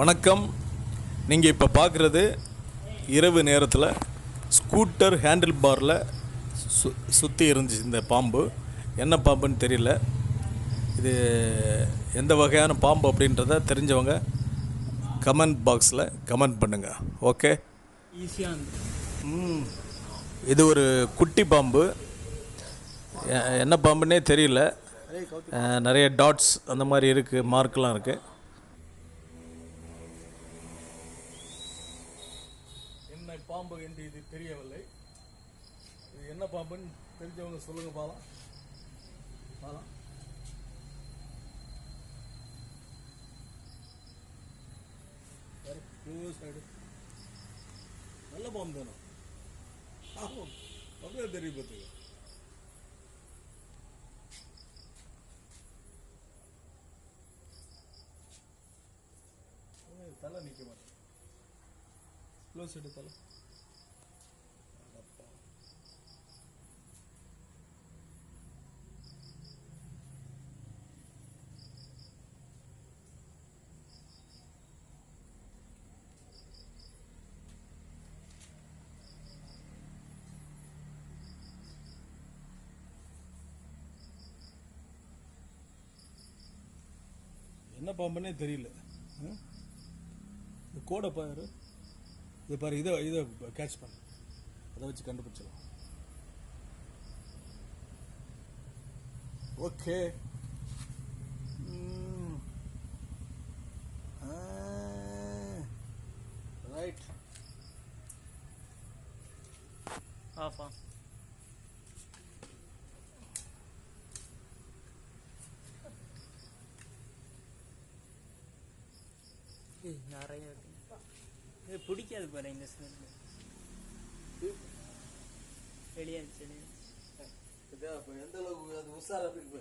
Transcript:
வணக்கம். நீங்கள் இப்போ பார்க்குறது இரவு நேரத்தில் ஸ்கூட்டர் ஹேண்டில் பாரில் சு சுற்றி இருந்துச்சு இந்த பாம்பு. என்ன பாம்புன்னு தெரியல. இது எந்த வகையான பாம்பு அப்படின்றத தெரிஞ்சவங்க கமெண்ட் பாக்ஸில் கமெண்ட் பண்ணுங்கள் ஓகே? ஈஸியாக இது ஒரு குட்டி பாம்பு. என்ன பாம்புன்னே தெரியல. நிறைய டாட்ஸ் அந்த மாதிரி இருக்குது மார்க்லாம் இருக்குது என்ன பாம்பு என்று இது தெரியவில்லை. இது என்ன பாம்புன்னு தெரிஞ்சவங்க சொல்லுங்க பாலாம். பாலாம். சைடு நல்ல பாம்பு தானே? ஆமாம் அப்படியே தெரியும் பார்த்துக்க தலை நிற்க மாட்டேன் க்ளோஸ் எடு என்ன பாம்புன்னே தெரியல. இந்த கோடை பாரு. இது பாரு இதை இதை கேட்ச் பண்ணு. அதை வச்சு கண்டுபிடிச்சலாம் ஓகே ரைட் ஆஃபா நிறைய இருக்கு. இது பிடிக்காது பாரு இந்த ஸ்மெல் வெளியாச்சு அப்போ எந்த அளவுக்கு அது உஷாரா இருக்கு